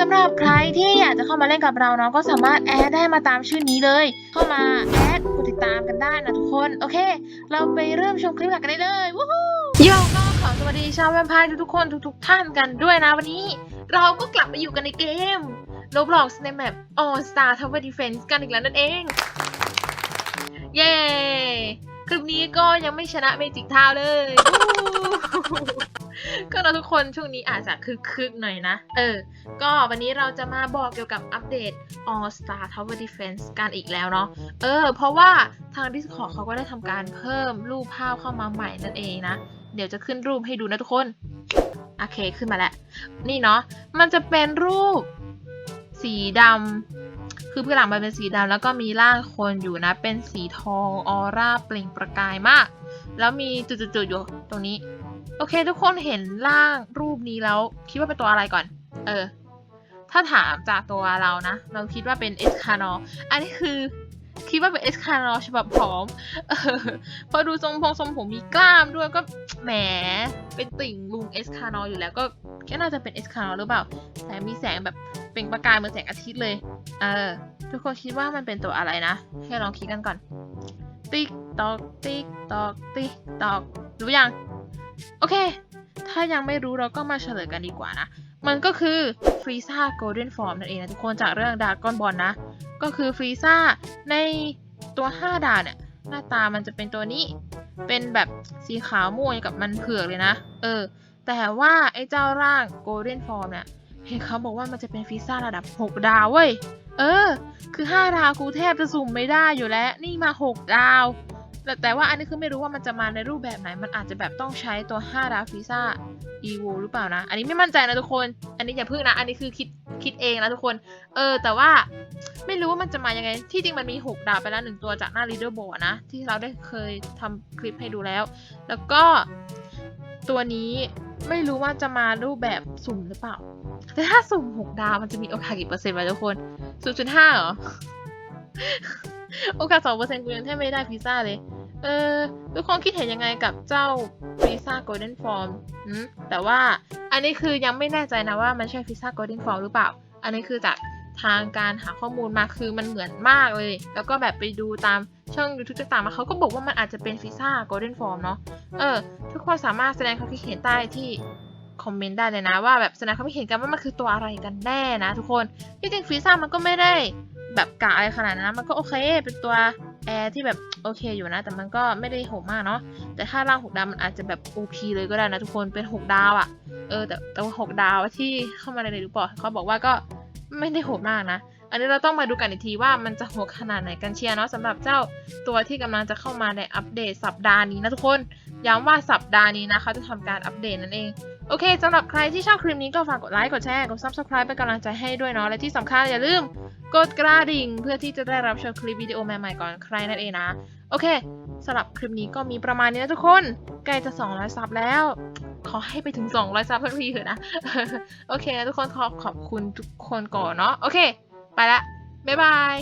สำหรับใครที่อยากจะเข้ามาเล่นกับเราเนาะก็สามารถแอดได้มาตามชื่อนี้เลย เข้ามาแอดกดติดตามกันได้นะทุกคน โอเค เราไปเริ่มชมคลิปหลักกันได้เลยวู้ฮู้โยก็ขอสวัสดีชาวแวมไพร์ทุกๆคนทุกๆท่านกันด้วยนะวันนี้ เราก็กลับมาอยู่กันในเกม Roblox ในแมป All Star Tower Defense กันอีกแล้วนั่นเอง เย้ คลิปนี้ก็ยังไม่ชนะเมจิกทาวเลย ก็เราทุกคนช่วงนี้อาจจะคึกๆหน่อยนะ เออ ก็วันนี้เราจะมาบอกเกี่ยวกับอัปเดต All Star Tower Defense กันอีกแล้วเนาะ เออ เพราะว่าทาง Discord เขาก็ได้ทำการเพิ่มรูปภาพเข้ามาใหม่นั่นเองนะ เดี๋ยวจะขึ้นรูปให้ดูนะทุกคน โอเคขึ้นมาแล้ว นี่เนาะ มันจะเป็นรูปสีดำ คือพื้นหลังมันเป็นสีดำแล้วก็มีร่างคนอยู่นะ เป็นสีทองออร่าเปล่งประกายมาก แล้วมีจุดๆอยู่ตรงนี้ โอเค ทุกคนเห็นร่างรูปนี้แล้ว คิดว่าเป็นตัวอะไรก่อน เออ ถ้าถามจากตัวเรานะ เราคิดว่าเป็นเอสคานออันนี้คือคิดว่าเป็นเอสคานอฉบับผอมเออพอดูทรงพงทรงผมมีกล้ามด้วยก็แหมเป็นติ่งลุงเอสคานออยู่แล้วก็ก็น่าจะเป็นเอสคานอหรือเปล่าแต่มีแสงแบบเปล่งประกายเหมือนแสงอาทิตย์เลย เออ ทุกคนคิดว่ามันเป็นตัวอะไรนะ ให้ลองคิดกันก่อน ติ๊กตอกติ๊กตอกติ๊กตอกรู้ยัง โอเค ถ้ายังไม่รู้เราก็มาเฉลยกันดีกว่านะ มันก็คือฟรีซ่าโกลเด้นฟอร์มนั่นเองนะทุกคนจากเรื่องดากอนบอลนะ ก็คือฟรีซ่าในตัว 5 ดาวเนี่ย หน้าตามันจะเป็นตัวนี้ เป็นแบบสีขาวม่วงกับมันเผือกเลยนะ เออ แต่ว่าไอ้เจ้าร่างโกลเด้นฟอร์มเนี่ยเห็นเขาบอกว่ามันจะเป็นฟรีซ่าระดับ 6 ดาวเว้ย เออ คือ 5 ดาวกูแทบจะสุ่มไม่ได้อยู่แล้ว นี่มา 6 ดาว แต่แต่ว่าอันนี้คือไม่รู้ว่ามันจะมาในรูปแบบไหน มันอาจจะแบบต้องใช้ตัว5ดาวฟีซ่า e v o หรือเปล่านะ อันนี้ไม่มั่นใจนะทุกคน อันนี้อย่าพึ่งนะ อันนี้คือคิดคิดเองนะทุกคน เออ แต่ว่าไม่รู้ว่ามันจะมายังไง ที่จริงมันมี 6 ดาวไปแล้วหนึ่งตัวจากหน้า leaderboard นะ ที่เราได้เคยทำคลิปให้ดูแล้ว แล้วก็ตัวนี้ไม่รู้ว่าจะมารูปแบบสุ่มหรือเปล่า แต่ถ้าสุ่ม 6 ดาวมันจะมีโอกาสกี่เปอร์เซ็นต์วะทุกคน0.5เหรอ โอกาส2เปอร์เซ็นต์กูยังแทบไม่ได้พิซซ่าเลย เออทุกคนคิดเห็นยังไงกับเจ้าพิซซ่าโกลเด้นฟอร์มแต่ว่าอันนี้คือยังไม่แน่ใจนะว่ามันใช่พิซซ่าโกลเด้นฟอร์มหรือเปล่า อันนี้คือจากทางการหาข้อมูลมาคือมันเหมือนมากเลย แล้วก็แบบไปดูตามช่อง YouTube ต่างๆมาเขาก็บอกว่ามันอาจจะเป็นพิซซ่าโกลเด้นฟอร์มเนาะ เออ ทุกคนสามารถแสดงความคิดเห็นใต้ที่คอมเมนต์ได้เลยนะว่าแบบแสดงความคิดเห็นกันว่ามันคือตัวอะไรกันแน่นะทุกคนที่จริงฟิซ่ามันก็ไม่ได้แบบกะอะไรขนาดนั้นมันก็โอเคเป็นตัว แอร์ที่แบบโอเคอยู่นะ แต่มันก็ไม่ได้โหดมากเนาะแต่ถ้าร่างหกดาวมันอาจจะแบบ OP เลยก็ได้นะทุกคนเป็นหกดาวอะ่ะเออแต่แต่ว่าหกดาวที่เข้ามาในรีพอร์ตเขาบอกว่าก็ไม่ได้โหดมากนะ อันนี้เราต้องมาดูกันอีกทีว่ามันจะโหดขนาดไหนกันเชียร์เนาะสำหรับเจ้าตัวที่กำลังจะเข้ามาในอัปเดตสัปดาห์นี้นะทุกคน ย้ำว่าสัปดาห์นี้นะเขาจะทำการอัปเดตนั่นเอง โอเคสำหรับใครที่ชอบคลิปนี้ก็ฝากกดไลค์ กดแชร์ กด subscribe เป็นกำลังใจให้ด้วยเนาะ และที่สำคัญอย่าลืมกดกระดิ่ง เพื่อที่จะได้รับชมคลิปวิดีโอใหม่ๆก่อนใครนั่นเองนะ โอเคสำหรับคลิปนี้ก็มีประมาณนี้นะทุกคน ใกล้จะ 200 ซับแล้ว ขอให้ไปถึง 200 ซับเพื่อนพี่เถอะนะ โอเคนะทุกคนขอขอบคุณทุกคนก่อนเนาะ โอเค ไปละบ๊ายบาย